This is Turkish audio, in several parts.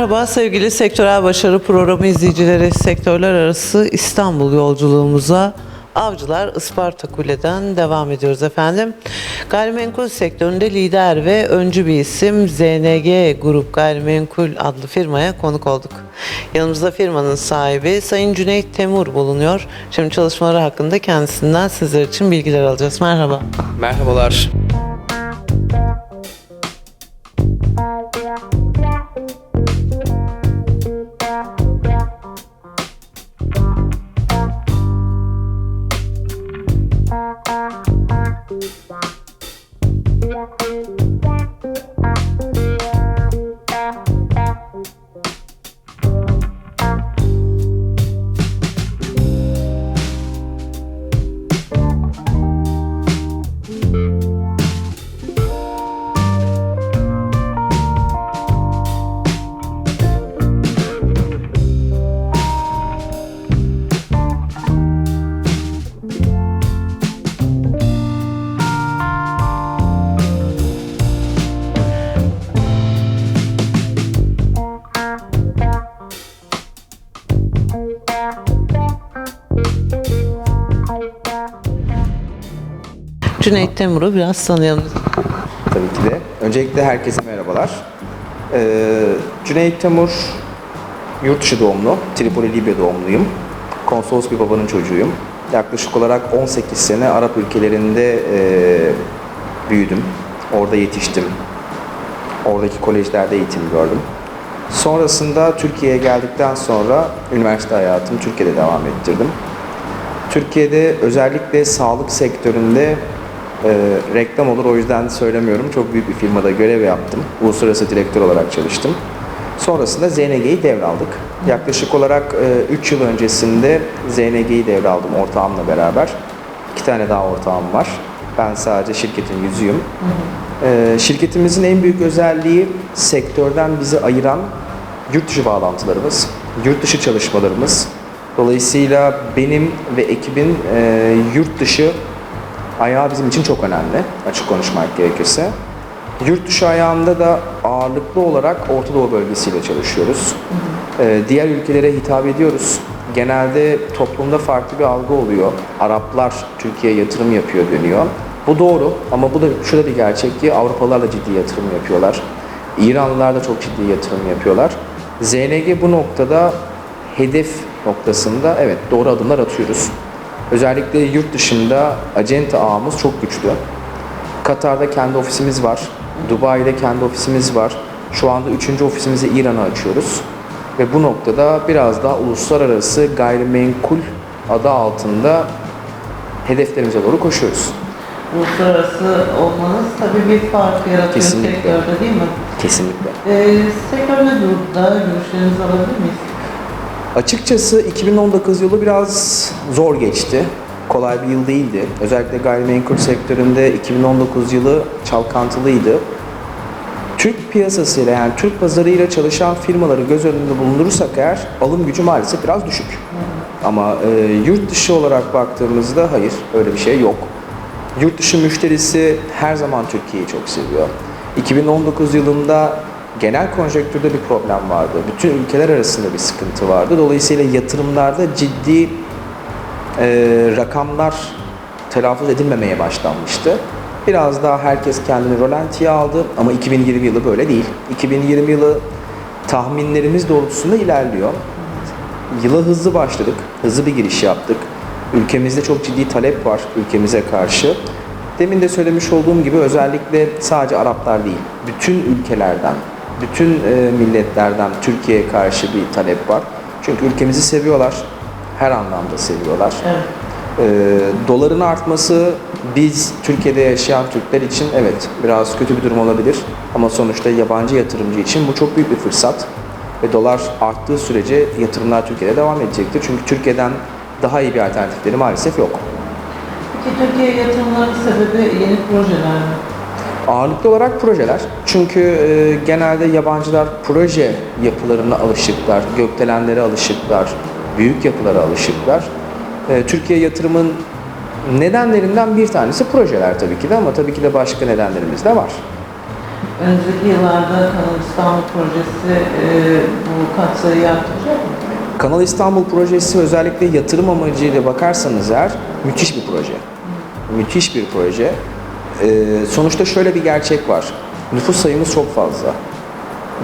Merhaba sevgili Sektörel Başarı Programı izleyicileri. Sektörler arası İstanbul yolculuğumuza Avcılar Isparta Kule'den devam ediyoruz efendim. Gayrimenkul sektöründe lider ve öncü bir isim ZNG Grup Gayrimenkul adlı firmaya konuk olduk. Yanımızda firmanın sahibi Sayın Cüneyt Temur bulunuyor. Şimdi çalışmaları hakkında kendisinden sizler için bilgiler alacağız. Merhaba. Merhabalar. Cüneyt Temur'u biraz tanıyalım. Tabii ki de. Öncelikle herkese merhabalar. Ee, Cüneyt Temur, yurt dışı doğumlu. Tripoli, Libya doğumluyum. Konsolos bir babanın çocuğuyum. Yaklaşık olarak 18 sene Arap ülkelerinde e, büyüdüm. Orada yetiştim. Oradaki kolejlerde eğitim gördüm. Sonrasında Türkiye'ye geldikten sonra üniversite hayatımı Türkiye'de devam ettirdim. Türkiye'de özellikle sağlık sektöründe e, reklam olur o yüzden söylemiyorum. Çok büyük bir firmada görev yaptım. Uluslararası direktör olarak çalıştım. Sonrasında ZNG'yi devraldık. Yaklaşık olarak 3 yıl öncesinde ZNG'yi devraldım ortağımla beraber. İki tane daha ortağım var. Ben sadece şirketin yüzüyüm. E, şirketimizin en büyük özelliği sektörden bizi ayıran yurt dışı bağlantılarımız, yurt dışı çalışmalarımız. Dolayısıyla benim ve ekibin e, yurt dışı ayağı bizim için çok önemli açık konuşmak gerekirse. Yurt dışı ayağında da ağırlıklı olarak Orta Doğu bölgesiyle çalışıyoruz. Ee, diğer ülkelere hitap ediyoruz. Genelde toplumda farklı bir algı oluyor. Araplar Türkiye'ye yatırım yapıyor deniyor. Bu doğru ama bu da şurada bir gerçek ki Avrupalılar da ciddi yatırım yapıyorlar. İranlılar da çok ciddi yatırım yapıyorlar. ZNG bu noktada hedef noktasında evet doğru adımlar atıyoruz. Özellikle yurt dışında acente ağımız çok güçlü. Katar'da kendi ofisimiz var. Dubai'de kendi ofisimiz var. Şu anda üçüncü ofisimizi İran'a açıyoruz. Ve bu noktada biraz daha uluslararası gayrimenkul adı altında hedeflerimize doğru koşuyoruz. Uluslararası olmanız tabii bir fark yaratıyor Kesinlikle. sektörde değil mi? Kesinlikle. Ee, sektör ne durumda? Görüşlerinizi alabilir miyiz? Açıkçası 2019 yılı biraz zor geçti. Kolay bir yıl değildi. Özellikle gayrimenkul sektöründe 2019 yılı çalkantılıydı. Türk piyasasıyla yani Türk pazarıyla çalışan firmaları göz önünde bulundurursak eğer alım gücü maalesef biraz düşük. Ama e, yurt dışı olarak baktığımızda hayır öyle bir şey yok. Yurt dışı müşterisi her zaman Türkiye'yi çok seviyor. 2019 yılında genel konjonktürde bir problem vardı. Bütün ülkeler arasında bir sıkıntı vardı. Dolayısıyla yatırımlarda ciddi e, rakamlar telaffuz edilmemeye başlanmıştı. Biraz daha herkes kendini rolantiye aldı ama 2020 yılı böyle değil. 2020 yılı tahminlerimiz doğrultusunda ilerliyor. Yıla hızlı başladık, hızlı bir giriş yaptık. Ülkemizde çok ciddi talep var ülkemize karşı. Demin de söylemiş olduğum gibi özellikle sadece Araplar değil, bütün ülkelerden, bütün e, milletlerden Türkiye'ye karşı bir talep var. Çünkü ülkemizi seviyorlar, her anlamda seviyorlar. Evet. Ee, doların artması biz Türkiye'de yaşayan Türkler için evet biraz kötü bir durum olabilir ama sonuçta yabancı yatırımcı için bu çok büyük bir fırsat ve dolar arttığı sürece yatırımlar Türkiye'de devam edecektir. Çünkü Türkiye'den daha iyi bir alternatifleri maalesef yok. Peki Türkiye yatırımlarının sebebi yeni projeler mi? Ağırlıklı olarak projeler. Çünkü e, genelde yabancılar proje yapılarına alışıklar, gökdelenlere alışıklar, büyük yapılara alışıklar. E, Türkiye yatırımın nedenlerinden bir tanesi projeler tabii ki de ama tabii ki de başka nedenlerimiz de var. önümüzdeki yıllarda Kanal İstanbul projesi e, bu katsayıyı arttıracak mı? Kanal İstanbul projesi özellikle yatırım amacıyla bakarsanız eğer müthiş bir proje. Müthiş bir proje. Ee, sonuçta şöyle bir gerçek var. Nüfus sayımız çok fazla.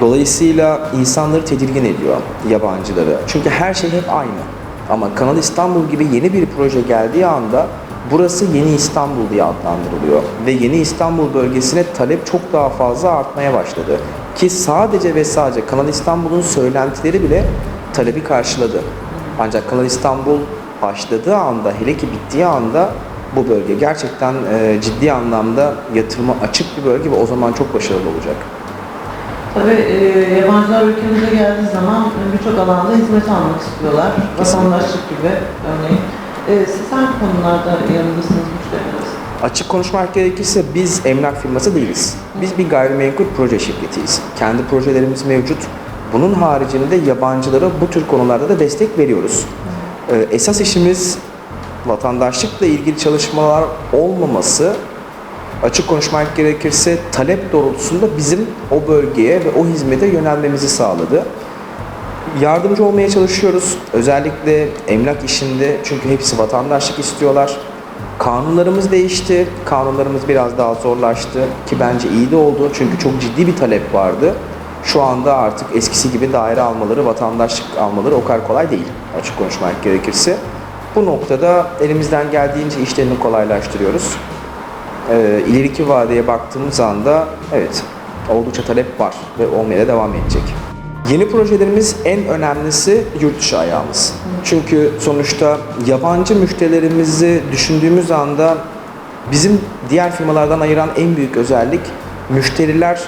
Dolayısıyla insanları tedirgin ediyor yabancıları. Çünkü her şey hep aynı. Ama Kanal İstanbul gibi yeni bir proje geldiği anda burası Yeni İstanbul diye adlandırılıyor. Ve Yeni İstanbul bölgesine talep çok daha fazla artmaya başladı. Ki sadece ve sadece Kanal İstanbul'un söylentileri bile talebi karşıladı. Ancak Kanal İstanbul başladığı anda, hele ki bittiği anda bu bölge gerçekten e, ciddi anlamda yatırıma açık bir bölge ve o zaman çok başarılı olacak. Tabii e, yabancılar ülkemize geldiği zaman birçok alanda hizmet almak istiyorlar. Kesinlikle. Vatandaşlık gibi örneğin. E, siz hangi konularda yanındasınız müşteriniz? Açık konuşmak gerekirse biz emlak firması değiliz. Biz bir gayrimenkul proje şirketiyiz. Kendi projelerimiz mevcut. Bunun haricinde yabancılara bu tür konularda da destek veriyoruz. Ee, Esas işimiz vatandaşlıkla ilgili çalışmalar olmaması açık konuşmak gerekirse talep doğrultusunda bizim o bölgeye ve o hizmete yönelmemizi sağladı. Yardımcı olmaya çalışıyoruz. Özellikle emlak işinde çünkü hepsi vatandaşlık istiyorlar. Kanunlarımız değişti. Kanunlarımız biraz daha zorlaştı ki bence iyi de oldu. Çünkü çok ciddi bir talep vardı. Şu anda artık eskisi gibi daire almaları, vatandaşlık almaları o kadar kolay değil açık konuşmak gerekirse. Bu noktada elimizden geldiğince işlerini kolaylaştırıyoruz. Ee, ileriki vadeye baktığımız anda evet oldukça talep var ve olmaya devam edecek. Yeni projelerimiz en önemlisi yurt dışı ayağımız. Çünkü sonuçta yabancı müşterilerimizi düşündüğümüz anda bizim diğer firmalardan ayıran en büyük özellik müşteriler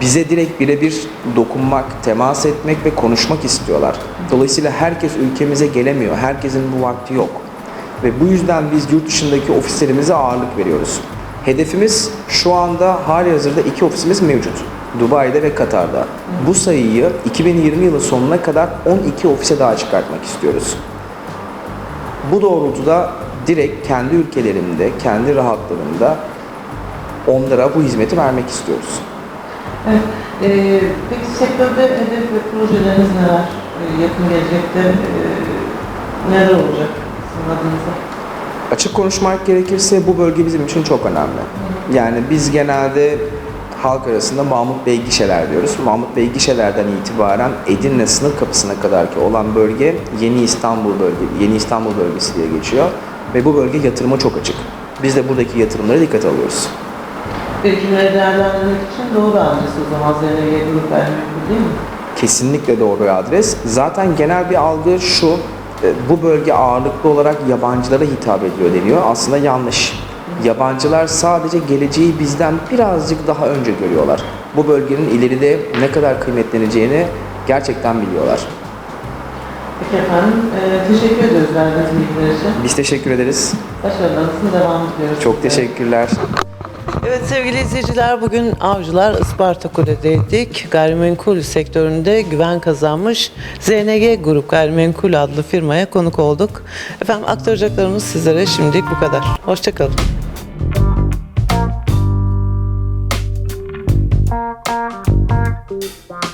bize direkt birebir dokunmak, temas etmek ve konuşmak istiyorlar. Dolayısıyla herkes ülkemize gelemiyor. Herkesin bu vakti yok. Ve bu yüzden biz yurt dışındaki ofislerimize ağırlık veriyoruz. Hedefimiz şu anda hali hazırda iki ofisimiz mevcut. Dubai'de ve Katar'da. Bu sayıyı 2020 yılı sonuna kadar 12 ofise daha çıkartmak istiyoruz. Bu doğrultuda direkt kendi ülkelerimde, kendi rahatlarında onlara bu hizmeti vermek istiyoruz. Evet. E, peki sektörde hedef ve projeleriniz neler? E, yakın gelecekte e, neler olacak sizin adınıza? Açık konuşmak gerekirse bu bölge bizim için çok önemli. Yani biz genelde halk arasında Mahmut Bey gişeler diyoruz. Mahmut Bey gişelerden itibaren Edirne sınır kapısına kadar ki olan bölge Yeni İstanbul bölge, Yeni İstanbul bölgesi diye geçiyor ve bu bölge yatırıma çok açık. Biz de buradaki yatırımlara dikkat alıyoruz. Tecrübeleri değerlendirmek için doğru adres o zaman ZNG Grup Gayrimenkul değil mi? Kesinlikle doğru adres. Zaten genel bir algı şu, e, bu bölge ağırlıklı olarak yabancılara hitap ediyor deniyor. Aslında yanlış. Yabancılar sadece geleceği bizden birazcık daha önce görüyorlar. Bu bölgenin ileride ne kadar kıymetleneceğini gerçekten biliyorlar. Peki efendim. E, teşekkür ediyoruz verdiğiniz bilgiler için. Biz teşekkür ederiz. Başarılarınızın devam diliyoruz. Çok teşekkürler. Evet sevgili izleyiciler bugün Avcılar Isparta Kule'deydik. Gayrimenkul sektöründe güven kazanmış ZNG Grup Gayrimenkul adlı firmaya konuk olduk. Efendim aktaracaklarımız sizlere şimdilik bu kadar. Hoşçakalın. Bye.